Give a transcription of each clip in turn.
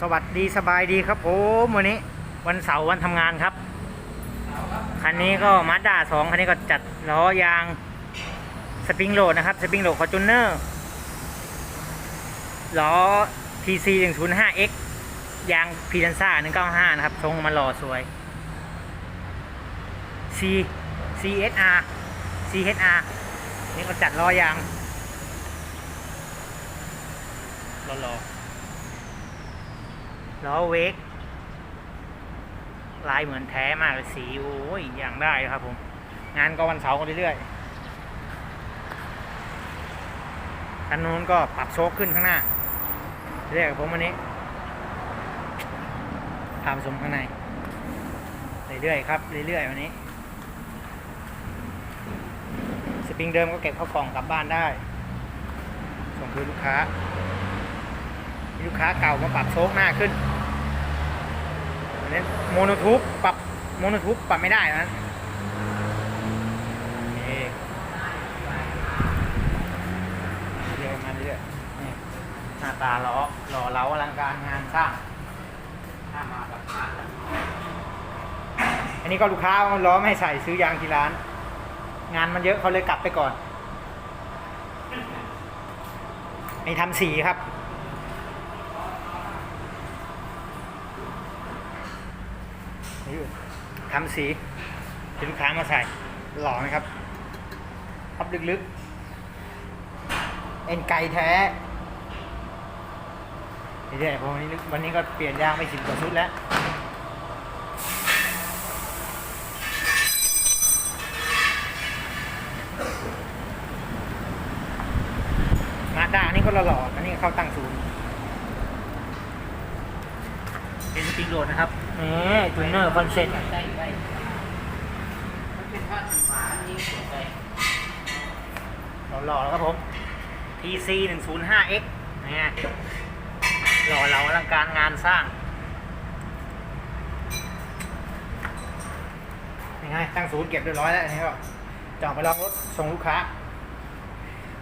สวัสดีสบายดีครับผมวันนี้วันเสาร์วันทำงานครับ คันนี้ก็มาด้าสองคันนี้ก็จัดล้อยางสปริงโหลดนะครับสปริงโหลดคอจูเนอร์ล้อ TC 1 0 5 X ยางพีดันซ่า195 นะครับทรงมันหล่อสวย C CSR CHR นี่ก็จัดล้อยางรอรอ ล้อเวกลายเหมือนแท้มากเลยสีโอ้ยอย่างได้ครับผม งานก็วันเสาร์กันเรื่อยๆคันนู้นก็ปรับโชคขึ้นข้างหน้า เรียกกับผมวันนี้พาไปชมข้างใน เรื่อยๆครับ เรื่อยๆวันนี้ สปริงเดิมก็เก็บเข้ากล่องกลับบ้านได้ ส่งคืนลูกค้ามีลูกค้าเก่ามาปรับโชคหน้าขึ้น นี้โมโนทูปปรับโมโนทูปปรับไม่ได้นะนี่เรื่อยมาเรื่อยนี่หน้าตาล้อหล่อเหลาอลังการงานสร้างถ้ามากับอันนี้ก็ลูกค้าเอาล้อไม่ให้ใส่ซื้อยางที่ร้าน งานมันเยอะเขาเลยกลับไปก่อนนี่ทำสีครับ ทำสีเป็นลูกค้ามาใส่หล่อไหมครับพับลึกๆ เอ็นไก่แท้เดี๋ยวผมวันนี้วันนี้ก็เปลี่ยนยางไปสิบกว่าชุดแล้วมาด้านี่ก็หล่อๆอันนี้เข้าตั้งศูนย์เป็นสปริงโหลดนะครับ นี่จูเนอร์คอนเซ็ปต์ได้ได้มันเป็นผ้าสีฟ้าอันนี้สวยไปหล่อๆแล้วครับผม TC 1 0 5 X นี่หล่อเราอลังการงานสร้างนี่ไงตั้งศูนย์เก็บเรียบร้อยแล้วนนี้ก็จอดไปลองรถส่งลูกค้า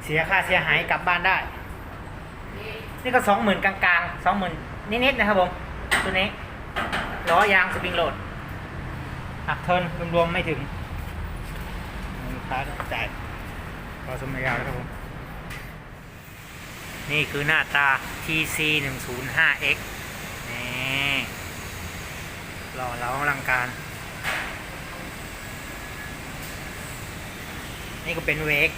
เสียค่าเสียหายกลับบ้านได้ นี่ก็สองหมื่นกลางๆสองหมื่นนิดๆนะครับผม ตัวนี้ ล้อยางสปริงโหลดหักเทินรวมๆไม่ถึงลูกค้าจ่ายรอสมัยยาวแล้วครับผม นี่คือหน้าตา TC 1 0 5 X นี่หล่อเหลาอลังการ นี่ก็เป็นเวก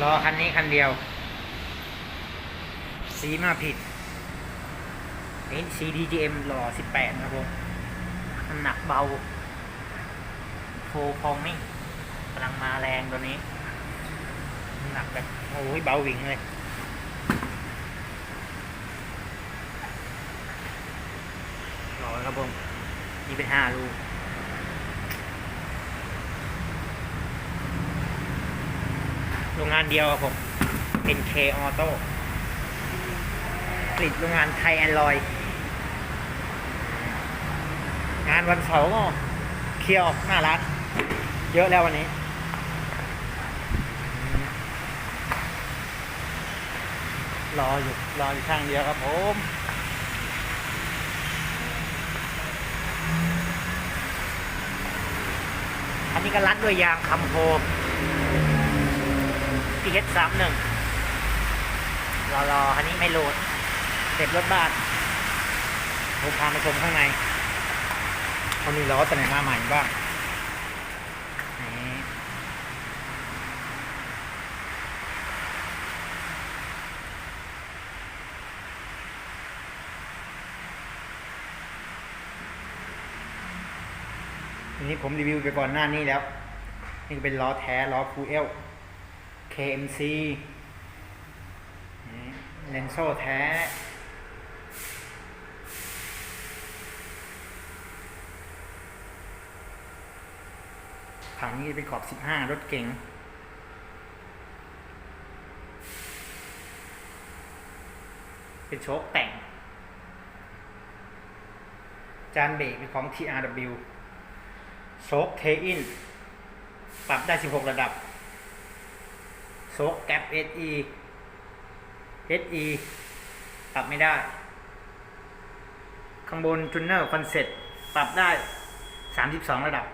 รอคันนี้คันเดียว สีมาผิด นี่ CDGM หล่อ 18 นะครับผมน้ำหนักเบาโฟพองมิ่งกำลังมาแรงตัวนี้น้ำหนักแบบโอ้ยเบาหวิงเลยหล่อครับผมนี่เป็นห้าลูกโรงงานเดียวครับผม NK Auto ผลิตโรงงานไทยแอนลอย งานวันเสาร์ก็เคลียร์ออกหน้าร้านเยอะแล้ววันนี้รออยู่รออยู่ข้างเดียวครับผมอันนี้ก็รัดด้วยยางคำโฮม PH สามหนึ่งรอรออันนี้ไม่โหลดเสร็จรถบ้านผมพามาชมข้างใน เขามีล้อตัวไหนมาใหม่บ้างนี่ทีนี้ผมรีวิวไปก่อนหน้านี้แล้ว นี่เป็นล้อแท้ล้อคูเอล KMC เลนโซ่แท้ ถังนี้เป็นขอบ15รถเก๋งเป็นโชคแต่ง จานเบรกเป็นของ TRW โชคเทอินปรับได้ 16 ระดับ โชคแก๊ป SE SE ปรับไม่ได้ ข้างบนจูเนอร์คอนเซ็ปต์ปรับได้ 32 ระดับ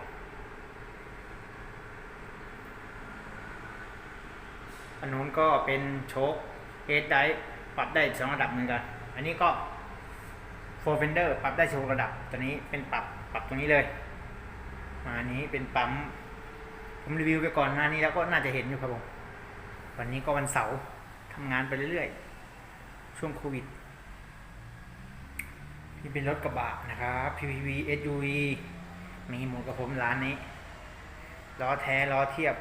อันนู้นก็เป็นโชคเอสไดปรับได้สองระดับเหมือนกัน อันนี้ก็โฟร์เฟนเดอร์ปรับได้สิบระดับ ตัวนี้เป็นปรับปรับตรงนี้เลยมาอันนี้เป็นปั๊มผมรีวิวไปก่อนหน้านี้แล้วก็น่าจะเห็นอยู่ครับผมวันนี้ก็วันเสาร์ทำงานไปเรื่อยๆ ช่วงโควิดนี่เป็นรถกระบะนะครับ PPV SUV มีหมดกับผมร้านนี้ล้อแท้ล้อเทียบ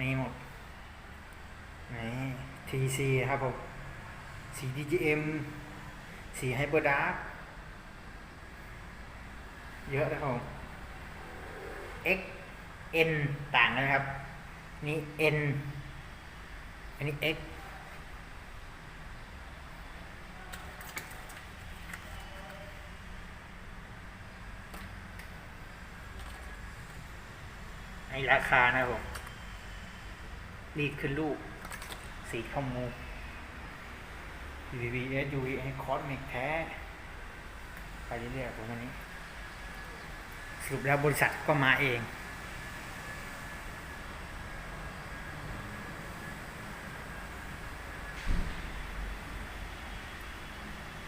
มีหมด นี่ TC ครับผม สี DGM สี Hyper Dark เยอะนะครับผม X N ต่างกันนะครับ นี่ N อันนี้ X ในราคานะครับผมรีดขึ้นลูก สีข้อมู PVV SUV อันนี้คอสเมกแท้ ไปเรื่อยๆผมวันนี้สรุปแล้วบริษัทก็มาเอง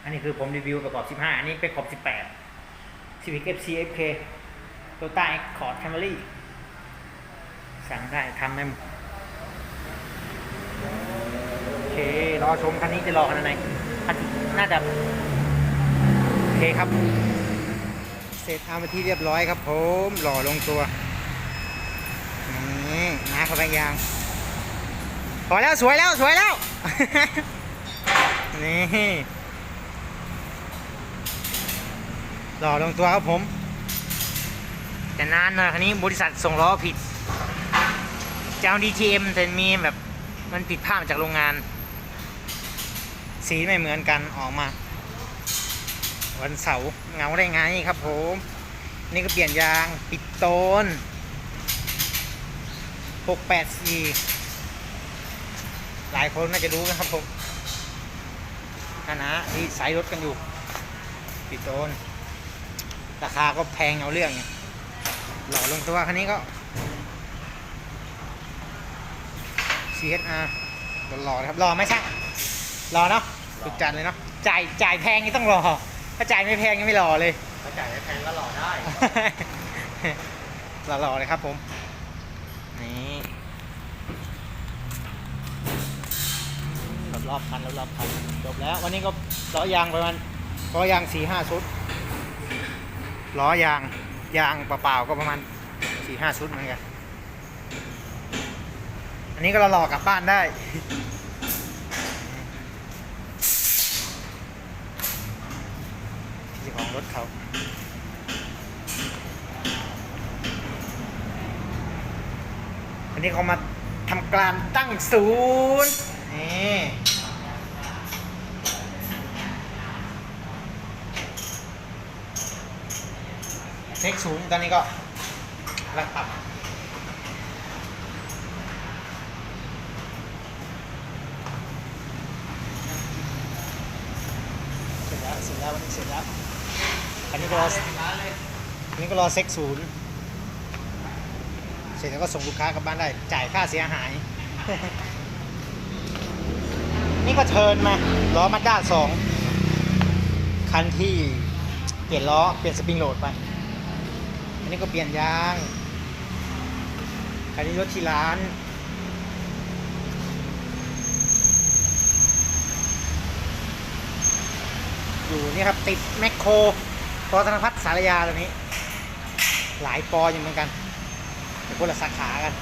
อันนี้คือผมรีวิวประกอบ 15 อันนี้เป็นขอบ 18 Civic FC FK Toyota Accord Camry สั่งได้ทำได้หมดโอ เครอชมคันนี้จะรอขนาดไหนคันน่าจะโอเคครับ เสร็จทำไปที่เรียบร้อยครับผมหล่อลงตัวนี่นาเขาไปยางพอแล้วสวยแล้วสวยแล้ว นี่หล่อลงตัวครับผม แต่นานหน่อยคันนี้บริษัทส่งล้อผิดเจ้า DTM แต่มีแบบมันผิดพลาดมาจากโรงงาน สีไม่เหมือนกันออกมา วันเสาร์เงาได้ไงครับผม นี่ก็เปลี่ยนยางปิดโตน684 หลายคนน่าจะรู้นะครับผมคณะที่สายรถกันอยู่ ปิดโตน ราคาก็แพงเอาเรื่องหล่อลงตัวคันนี้ก็ CHR หล่อครับหล่อไหมช่าง หล่อเนาะสุดจัดเลยเนาะจ่ายจ่ายแพงนี่ต้องรอ ถ้าจ่ายไม่แพงยังไม่หล่อเลย ถ้าจ่ายแพงก็หล่อได้ หล่อๆเลยครับผม นี่รอบๆคันรอบๆคันจบแล้ว วันนี้ก็ล้อยางประมาณล้อยางสี่ห้าชุดล้อยางยางเปล่าๆก็ประมาณสี่ห้าชุดเหมือนกัน อันนี้ก็เราหลอกกลับบ้านได้ ที่ของรถเขา อั นี้เขามาทำการตั้งศูนย์นี่เช็คศูนย์ตอนนี้ก็กำลับเสร็จแล้วเสร็จแล้ววันนี้เสร็จแล้วอันนี้ก็รออันนี้ก็รอเซ็กศูนย์ ร็จแล้วก็ส่งลูกค้ากลับบ้านได้จ่ายค่าเสียหาย นี่ก็เทินมาล้อมาด้าสองคันที่เปลี่ยนล้อเปลี่ยนสปริงโหลดไป อันนี้ก็เปลี่ยนยางคันนี้รถที่ร้านอยู่นี่ครับติดแมคโครปอธนพัฒน์สารยาตัวนี้ หลายปออยู่เหมือนกัน แต่คนละสาขากัน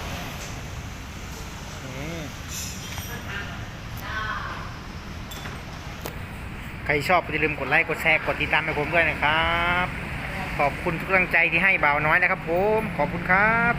ใครชอบอย่าลืมกดไลค์ กดแชร์ กดติดตามให้ผมด้วยนะครับ ขอบคุณทุกกำลังใจที่ให้บ่าวน้อยนะครับผม ขอบคุณครับ